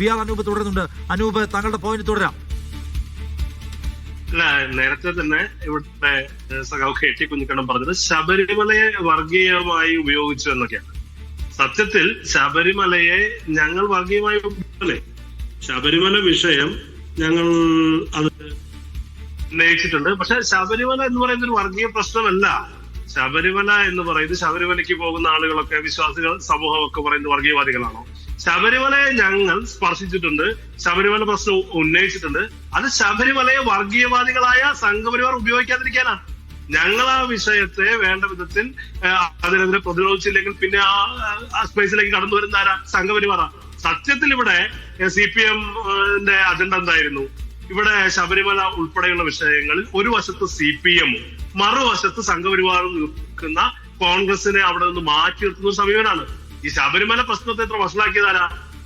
V R Anoop തുടരുന്നുണ്ട്. അനൂപ് താങ്കളുടെ point തുടരാം. അല്ല നേരത്തെ തന്നെ ഇവിടുത്തെ സഖാവ് കെ ടി കുഞ്ഞിക്കണ്ണം പറഞ്ഞത് ശബരിമലയെ വർഗീയമായി ഉപയോഗിച്ചു എന്നൊക്കെയാണ്. സത്യത്തിൽ ശബരിമലയെ ഞങ്ങൾ വർഗീയമായി ഉപയോഗിച്ചല്ലേ ശബരിമല വിഷയം ഞങ്ങൾ അത് ഉന്നയിച്ചിട്ടുണ്ട്. പക്ഷെ ശബരിമല എന്ന് പറയുന്ന ഒരു വർഗീയ പ്രശ്നമല്ല. ശബരിമല എന്ന് പറയുന്നത് ശബരിമലയ്ക്ക് പോകുന്ന ആളുകളൊക്കെ വിശ്വാസികൾ സമൂഹമൊക്കെ പറയുന്ന വർഗീയവാദികളാണോ? ശബരിമലയെ ഞങ്ങൾ സ്പർശിച്ചിട്ടുണ്ട് ശബരിമല പ്രശ്നം ഉന്നയിച്ചിട്ടുണ്ട്. അത് ശബരിമലയെ വർഗീയവാദികളായ സംഘപരിവാർ ഉപയോഗിക്കാതിരിക്കാനാണ്. ഞങ്ങൾ ആ വിഷയത്തെ വേണ്ട വിധത്തിൽ അതിനെതിരെ പ്രതിരോധിച്ചില്ലെങ്കിൽ പിന്നെ ആ സ്പേസിലേക്ക് കടന്നു വരുന്ന ആരാ? സംഘപരിവാറ. സത്യത്തിൽ ഇവിടെ സി പി എമ്മിന്റെ അജണ്ട എന്തായിരുന്നു? ഇവിടെ ശബരിമല ഉൾപ്പെടെയുള്ള വിഷയങ്ങളിൽ ഒരു വശത്ത് സി പി എമ്മും മറുവശത്ത് സംഘപരിവാറും നിൽക്കുന്ന കോൺഗ്രസിനെ അവിടെ നിന്ന് മാറ്റി നിർത്തുന്ന സമീപനാണ്. ഈ ശബരിമല പ്രശ്നത്തെ എത്ര വഷളാക്കിയതാരാ?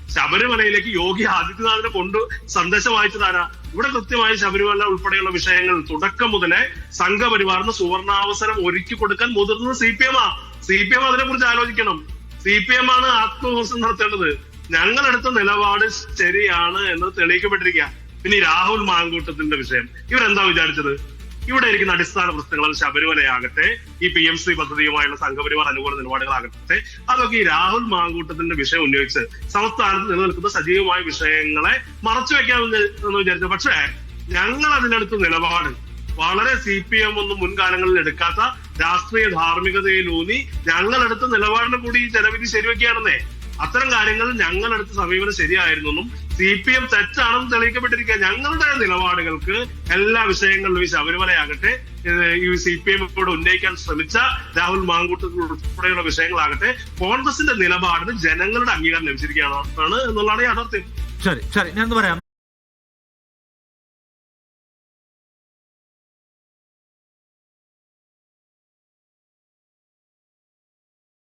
ശബരിമലയിലേക്ക് യോഗി ആദിത്യനാഥിനെ കൊണ്ട് സന്ദേശം വായിച്ചതാരാ ഇവിടെ കൃത്യമായി ശബരിമല ഉൾപ്പെടെയുള്ള വിഷയങ്ങൾ തുടക്കം മുതലേ സംഘപരിവാറിന് സുവർണാവസരം ഒരുക്കി കൊടുക്കാൻ മുതിർന്നത് സി പി എം ആ. സി പി എം അതിനെ കുറിച്ച് ആലോചിക്കണം. സി പി എം ആണ് ആത്മവിമർശനം നടത്തേണ്ടത്. ഞങ്ങളെടുത്ത നിലപാട് ശരിയാണ് എന്ന് തെളിയിക്കപ്പെട്ടിരിക്കുക പിന്നെ ഈ രാഹുൽ മാങ്കൂട്ടത്തിന്റെ വിഷയം. ഇവരെന്താ വിചാരിച്ചത്? ഇവിടെ ഇരിക്കുന്ന അടിസ്ഥാന പ്രശ്നങ്ങൾ അത് ശബരിമലയാകട്ടെ ഈ പി എം സി പദ്ധതിയുമായുള്ള സംഘപരിവാർ അനുകൂല നിലപാടുകളാകട്ടെ അതൊക്കെ ഈ രാഹുൽ മാങ്കൂട്ടത്തിന്റെ വിഷയം ഉന്നയിച്ച് സംസ്ഥാനത്ത് നിലനിൽക്കുന്ന സജീവമായ വിഷയങ്ങളെ മറച്ചു വെക്കാമെന്ന് വിചാരിച്ചു. പക്ഷേ ഞങ്ങൾ അതിനടുത്ത നിലപാട് വളരെ സി പി എം ഒന്നും മുൻകാലങ്ങളിൽ എടുക്കാത്ത രാഷ്ട്രീയ ധാർമ്മികതയിലൂന്നി ഞങ്ങളെടുത്ത നിലപാടിനെ കൂടി ഈ ജനവിധി ശരിവെക്കുകയാണെന്നേ അത്തരം കാര്യങ്ങൾ ഞങ്ങളെടുത്ത സമീപനം ശരിയായിരുന്നെന്നും സി പി എം തെറ്റാണെന്ന് തെളിയിക്കപ്പെട്ടിരിക്കുക. ഞങ്ങളുടെ നിലപാടുകൾക്ക് എല്ലാ വിഷയങ്ങളിലും ഈ ശബരിമലയാകട്ടെ ഈ സി പി എം ഇവിടെ ഉന്നയിക്കാൻ ശ്രമിച്ച രാഹുൽ മാങ്കൂട്ടത്തിൽ ഉൾപ്പെടെയുള്ള വിഷയങ്ങളാകട്ടെ കോൺഗ്രസിന്റെ നിലപാടിന് ജനങ്ങളുടെ അംഗീകാരം ലഭിച്ചിരിക്കുകയാണ് എന്നുള്ളതാണ് യാഥാർത്ഥ്യം. ശരി ശരി ഞാൻ പറയാം.